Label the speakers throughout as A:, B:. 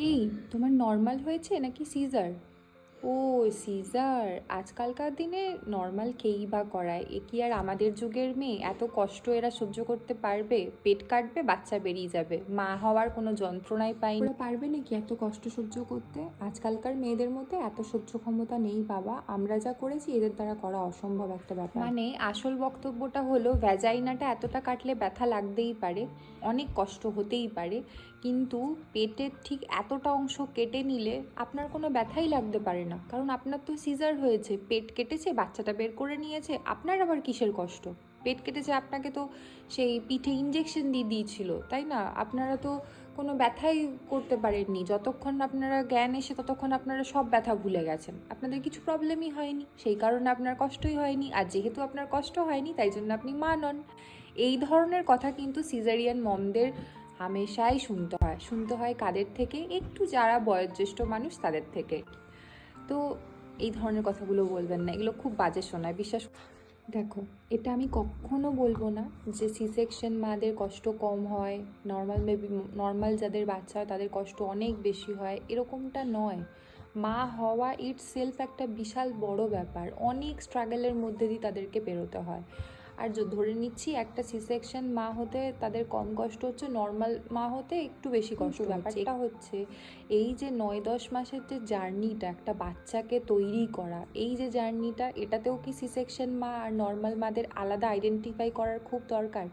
A: এই তোমার নর্মাল হয়েছে নাকি সিজার ও সিজার আজকালকার দিনে নর্মাল কেই বা করায়? এ কি আর আমাদের যুগের মেয়ে? এত কষ্ট এরা সহ্য করতে পারবে? পেট কাটবে বাচ্চা বেরিয়ে যাবে। মা হওয়ার কোনো যন্ত্রণাই পাই ওরা পারবে নাকি এত কষ্ট সহ্য করতে? আজকালকার মেয়েদের মধ্যে এত সহ্য ক্ষমতা নেই বাবা। আমরা যা করেছি এদের দ্বারা করা অসম্ভব একটা ব্যাপার। মানে আসল বক্তব্যটা হলো ভ্যাজাইনাটা এতটা কাটলে ব্যথা লাগতেই পারে। অনেক কষ্ট হতেই পারে। কিন্তু পেটের ঠিক এতটা অংশ কেটে নিলে আপনার কোনো ব্যথাই লাগতে পারে না। কারণ আপনার তো সিজার হয়েছে, পেট কেটেছে, বাচ্চাটা বের করে নিয়েছে, আপনার আবার কিসের কষ্ট? পেট কেটেছে আপনাকে তো সেই পিঠে ইঞ্জেকশন দিয়ে দিয়েছিল, তাই না? আপনারা তো কোনো ব্যথাই করতে পারেননি। যতক্ষণ আপনারা জ্ঞান এসে ততক্ষণ আপনারা সব ব্যথা ভুলে গেছেন। আপনাদের কিছু প্রবলেমই হয়নি, সেই কারণে আপনার কষ্টই হয়নি। আর যেহেতু আপনার কষ্ট হয়নি, তাই জন্য আপনি মানন এই ধরনের কথা কিন্তু সিজারিয়ান মমদের হামেশাই শুনতে হয়। শুনতে হয় কাদের থেকে? একটু যারা বয়োজ্যেষ্ঠ মানুষ তাদের থেকে। তো এই ধরনের কথাগুলো বলবেন না, এগুলো খুব বাজে শোনায়। বিশ্বাস দেখো, এটা আমি কখনো বলব না যে সি সেকশন মাদের কষ্ট কম হয় নর্মাল বেবি নর্মাল যাদের বাচ্চা হয় তাদের কষ্ট অনেক বেশি হয়, এরকমটা নয়। মা হওয়া ইট সেলফ একটা বিশাল বড় ব্যাপার, অনেক স্ট্রাগলের মধ্যে দিয়ে তাদেরকে পেরোতে হয়। আর ধরে নিচ্ছি একটা সি সেকশন মা হতে তাদের কম কষ্ট হচ্ছে নর্মাল মা হতে একটু বেশি কষ্ট ব্যাপারটা হচ্ছে এই যে নয় দশ মাসের যে জার্নিটা একটা বাচ্চাকে তৈরি করা এই যে জার্নিটা এটাতেও কি সি সেকশন মা আর নর্মাল মাদের আলাদা আইডেন্টিফাই করার খুব দরকার?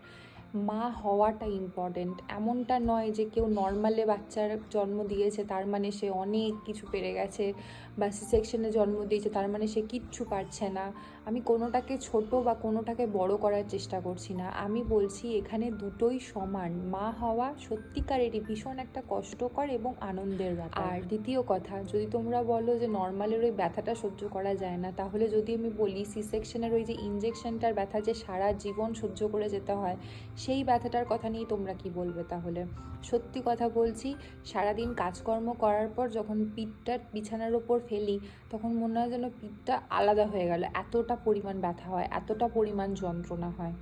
A: মা হওয়াটা ইম্পর্টেন্ট এমনটা নয় যে কেউ নর্মালে বাচ্চার জন্ম দিয়েছে তার মানে সে অনেক কিছু পেরে গেছে বা সি সেকশনে জন্ম দিয়েছে তার মানে সে কিচ্ছু পারছে না। আমি কোনোটাকে ছোট বা কোনোটাকে বড় করার চেষ্টা করছি না। আমি বলছি, এখানে দুটোই সমান। মা হওয়া সত্যিকারেরই ভীষণ একটা কষ্টকর এবং আনন্দের ব্যাপার। আর দ্বিতীয় কথা, যদি তোমরা বলো যে নর্মালের ওই ব্যথাটা সহ্য করা যায় না, তাহলে যদি আমি বলি সি সেকশনের ওই যে ইঞ্জেকশনটার ব্যথা যে সারা জীবন সহ্য করে যেতে হয়, সেই ব্যথাটার কথা নিয়ে তোমরা কি বলবে তাহলে? সত্যি কথা বলছি, সারাদিন কাজকর্ম করার পর যখন পিঠটা বিছানার ওপর ফেলি, তখন মনে হয় যেন পিঠটা আলাদা হয়ে গেল। এতটা পরিমাণ ব্যথা হয়, এতটা পরিমাণ যন্ত্রণা হয়।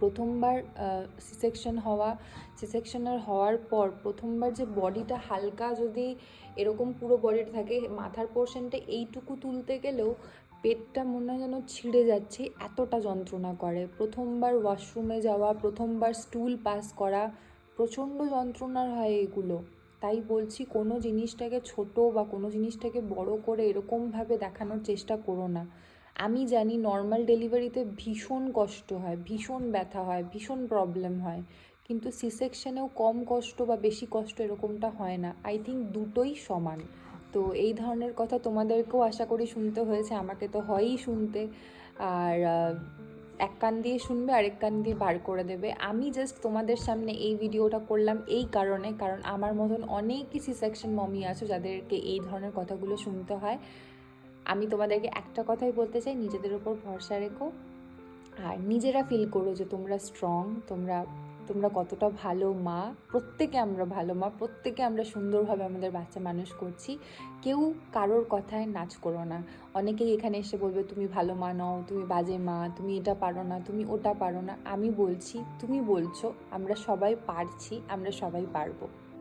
A: প্রথমবার সিসেকশন হওয়া সিসেকশনের হওয়ার পর প্রথমবার যে বডিটা হালকা যদি এরকম পুরো বডিটা থাকে, মাথার পোর্শনটা এইটুকু তুলতে গেলেও পেটটা মনে হয় যেন ছিঁড়ে যাচ্ছে, এতটা যন্ত্রণা করে। প্রথমবার ওয়াশরুমে যাওয়া, প্রথমবার স্টুল পাস করা, প্রচণ্ড যন্ত্রণার হয় এগুলো। তাই বলছি, কোনো জিনিসটাকে ছোট বা কোনো জিনিসটাকে বড় করে এরকমভাবে দেখানোর চেষ্টা করো না। আমি জানি নর্মাল ডেলিভারিতে ভীষণ কষ্ট হয়, ভীষণ ব্যথা হয়, ভীষণ প্রবলেম হয়। কিন্তু সি সেকশনেও কম কষ্ট বা বেশি কষ্ট এরকমটা হয় না। আই থিঙ্ক দুটোই সমান। তো এই ধরনের কথা তোমাদেরকেও আশা করি শুনতে হয়েছে, আমাকে তো হয়ই শুনতে। আর এক কান দিয়ে শুনবে, আরেক কান দিয়ে বার করে দেবে। আমি জাস্ট তোমাদের সামনে এই ভিডিওটা করলাম এই কারণে, কারণ আমার মতন অনেকই সি সেকশন মমি আছে, যাদেরকে এই ধরনের কথাগুলো শুনতে হয়। আমি তোমাদেরকে একটা কথাই বলতে চাই, নিজেদের উপর ভরসা রেখো। আর নিজেরা ফিল করো যে তোমরা স্ট্রং তোমরা তোমরা কতটা ভালো মা। প্রত্যেকে আমরা ভালো মা, প্রত্যেকে আমরা সুন্দরভাবে আমাদের বাচ্চা মানুষ করছি। কেউ কারোর কথায় নাচ করো না। অনেকেই এখানে এসে বলবে, তুমি ভালো মা নও, তুমি বাজে মা, তুমি এটা পারো না, তুমি ওটা পারো না। আমি বলছি, তুমি বলছো, আমরা সবাই পারছি, আমরা সবাই পারব।